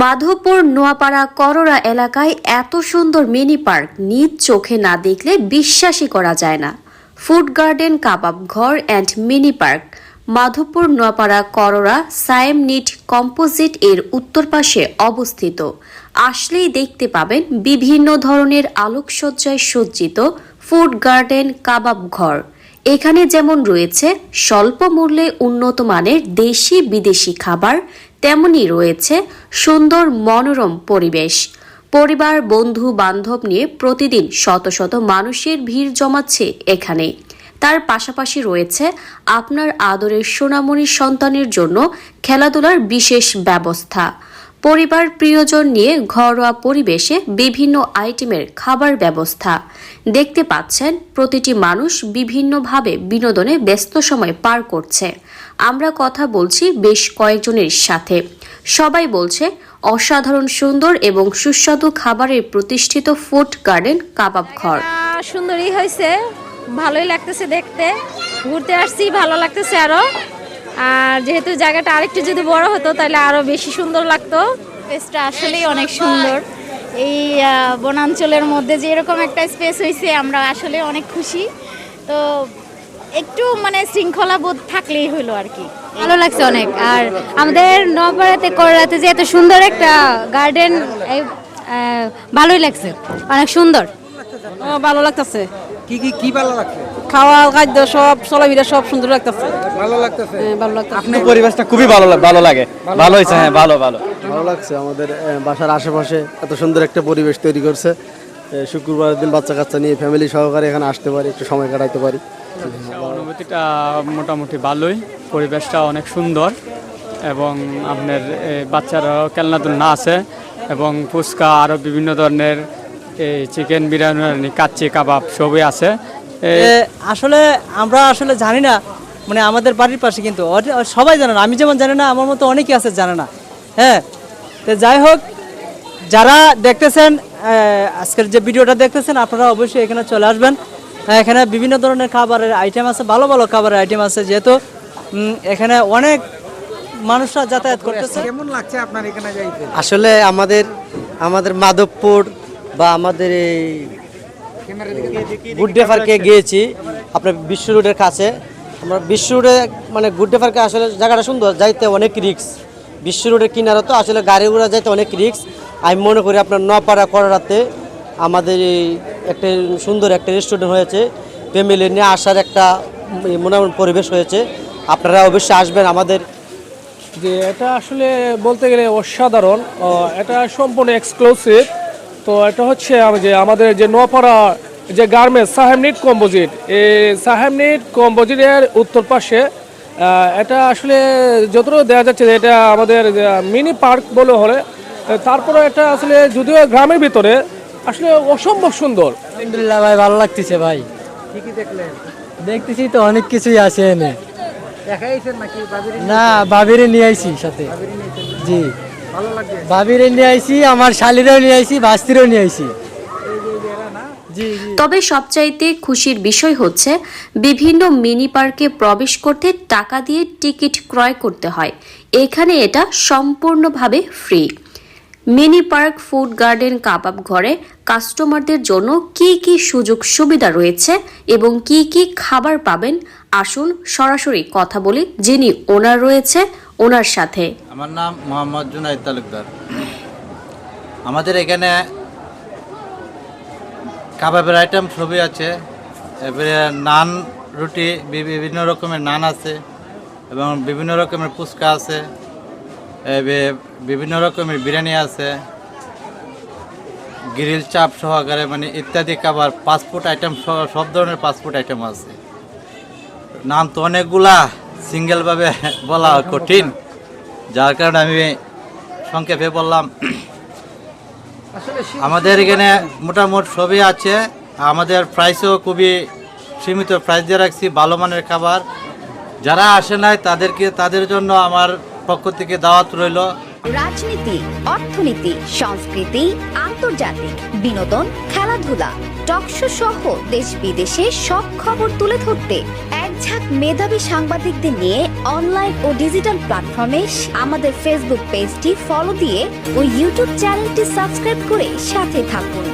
মাধবপুর, নোয়াপাড়া কররা এলাকায় এত সুন্দর মিনি পার্ক নিজ চোখে না দেখলে বিশ্বাসই করা যায় না। Food garden, Kabab Ghar and mini park, Madhabpur, Noapara কররা Sayem knit composite এর উত্তর পাশে অবস্থিত। আসলেই দেখতে পাবেন বিভিন্ন ধরনের আলোকসজ্জায় সজ্জিত ফুড গার্ডেন, কাবাব ঘর। এখানে যেমন রয়েছে, স্বল্প মূল্যে উন্নত মানের দেশি বিদেশি খাবার তেমনি রয়েছে সুন্দর মনোরম পরিবেশ। পরিবার, বন্ধু, বান্ধব নিয়ে প্রতিদিন শত শত মানুষের ভিড় জমাচ্ছে এখানে। তার পাশাপাশি রয়েছে আপনার আদরের সোনামণি সন্তানের জন্য খেলাধুলার বিশেষ ব্যবস্থা। পরিবার, প্রিয়জন নিয়ে ঘরোয়া পরিবেশে বিভিন্ন আইটেমের খাবার ব্যবস্থা। দেখতে পাচ্ছেন, প্রতিটি মানুষ বিভিন্নভাবে বিনোদনে ব্যস্ত সময় পার করছে। আমরা কথা বলছি বেশ কয়েকজনের সাথে। সবাই বলছে, অসাধারণ সুন্দর এবং সুস্বাদু খাবারের প্রতিষ্ঠিত ফুড গার্ডেন কাবাব ঘর। সুন্দরই হয়েছে, ভালোই লাগতেছে দেখতে। ঘুরতে আসছি, ভালো লাগতেছে আরও। আর যেহেতু জায়গাটা আরেকটু যদি বড় হতো, তাহলে আরও বেশি সুন্দর লাগতো। স্পেসটা আসলেই অনেক সুন্দর। এই বনাঞ্চলের মধ্যে যে এরকম একটা স্পেস হয়েছে, আমরা আসলে অনেক খুশি। তো একটু মানে শৃঙ্খলা বোধ থাকলেই হলো আর কি। ভালো লাগছে অনেক। আর আমাদের নপাড়াতে করলাতে যে এত সুন্দর একটা গার্ডেন ভালোই লাগছে। অনেক সুন্দর। ভালো লাগতেছে। কি কি কি ভালো লাগছে? খাওয়া খাদ্য সব চলাফেরা সব সুন্দর লাগতেছে। ভালো লাগতেছে? ভালো লাগতেছে। আপনি পরিবেশটা খুবই ভালো ভালো লাগে। ভালো? হয়েছে হ্যাঁ ভালো ভালো। ভালো লাগছে। আমাদের বাসার আশেপাশে এত সুন্দর একটা পরিবেশ তৈরি করছে। শুক্রবার দিন বাচ্চা কাচ্চা নিয়ে ফ্যামিলি সহকারে এখানে আসতে পারি একটু সময় কাটাতে পারি। অনুভূতিটা মোটামুটি ভালোই পরিবেশটা অনেক সুন্দর এবং আপনার এ, বাচ্চারাও খেলনাধুলনা আছে এবং ফুচকা আরও বিভিন্ন ধরনের এই চিকেন বিরিয়ানি কাচ্চি কাবাব সবই আছে। আসলে আমরা আসলে জানি না মানে আমাদের বাড়ির পাশে কিন্তু সবাই জানে না আমি যেমন জানি না আমার মতো অনেকেই আছে জানে না হ্যাঁ? তো যাই হোক যারা দেখতেছেন আজকের যে ভিডিওটা দেখতেছেন আপনারা অবশ্যই এখানে চলে আসবেন। এখানে বিভিন্ন ধরনের খাবারের আইটেম আছে ভালো ভালো খাবারের আইটেম আছে যেহেতু এখানে অনেক মানুষরা যাতায়াত করতেছে। কেমন লাগছে আপনার এখানে যাইতে? আসলে আমাদের আমাদের মাধবপুর বা আমাদের এই গুড্ডে পার্কে গিয়েছি আপনার বিশ্ব রোডের কাছে। আমরা বিশ্ব রোডে মানে গুড্ডে পার্কে আসলে জায়গাটা সুন্দর যাইতে অনেক রিক্স বিশ্ব রোডের কিনারা তো আসলে গাড়ি ঘোড়া যাইতে অনেক রিক্স আমি মনে করি আপনার নপাড়া করাতে আমাদের এই একটা সুন্দর একটা রেস্টুরেন্ট হয়েছে। ফ্যামিলি নিয়ে আসার একটা মনোরম পরিবেশ হয়েছে। আপনারা অবশ্যই আসবেন আমাদের। যে এটা আসলে বলতে গেলে অসাধারণ। এটা সম্পূর্ণ এক্সক্লুসিভ তো এটা হচ্ছে যে আমাদের যে নোয়াপাড়া যে গার্মেন্টস সাহেবনিট কম্পোজিট। এই সাহেবনিট কম্পোজিটের উত্তর পাশে এটা আসলে যতটুকু দেখা যাচ্ছে এটা আমাদের মিনি পার্ক বলে হলে। তারপরে এটা আসলে যদিও গ্রামের ভিতরে আসলে অসম্ভব সুন্দর। আলহামদুলিল্লাহ ভাই ভালো লাগতেছে ভাই। কি কি দেখলেন। দেখতেছি তো অনেক কিছুই আছে এনে। দেখাইছেন নাকি? বাবির না বাবিরে নিয়ে আইছি সাথে। জি। ভালো বাবিরে নিয়ে আইছি আমার শালিরাও নিয়ে আইছি ভাস্তিরও নিয়ে আইছি। জি জি। তবে সবচাইতে খুশির বিষয় হচ্ছে বিভিন্ন মিনি পার্কে প্রবেশ করতে টাকা দিয়ে টিকিট ক্রয় করতে হয়। এখানে এটা সম্পূর্ণভাবে free. Mini park food garden Kabab ঘরে কাস্টমারদের জন্য কি কি সুযোগ সুবিধা রয়েছে এবং কি কি খাবার পাবেন? আসুন সরাসরি কথা বলি, যিনি ওনার রয়েছে, ওনার সাথে। আমার নাম মোহাম্মদ জুনাইদ তালুকদার। আমাদের এখানে কাবাবের আইটেম সবই আছে, এবারে নান রুটি বিভিন্ন রকমের নান আছে, এবং বিভিন্ন রকমের ফুচকা আছে। বিভিন্ন রকমের বিরিয়ানি আছে, গ্রিল চাপ সহকারে মানে ইত্যাদি খাবার পাসপোর্ট আইটেম সব ধরনের পাসপোর্ট আইটেম আছে। নাম তো অনেকগুলা সিঙ্গেলভাবে বলা কঠিন, যার কারণে আমি সংক্ষেপে বললাম। আমাদের এখানে মোটামুটি সবই আছে, আমাদের প্রাইসও খুবই সীমিত প্রাইস দিয়ে রাখছি, ভালো মানের খাবার। যারা আসে নাই, তাদেরকে, তাদের জন্য আমার পক্ষ থেকে দাওয়াত রইল। রাজনীতি, অর্থনীতি, সংস্কৃতি, আন্তর্জাতিক বিনোদন, খেলাধুলা টকশো সহ দেশ বিদেশের সব খবর তুলে ধরতে এক ঝাঁক মেধাবী সাংবাদিকদের নিয়ে অনলাইন ও ডিজিটাল প্ল্যাটফর্মে আমাদের ফেসবুক পেজটি ফলো দিয়ে ও ইউটিউব চ্যানেলটি সাবস্ক্রাইব করে সাথে থাকুন।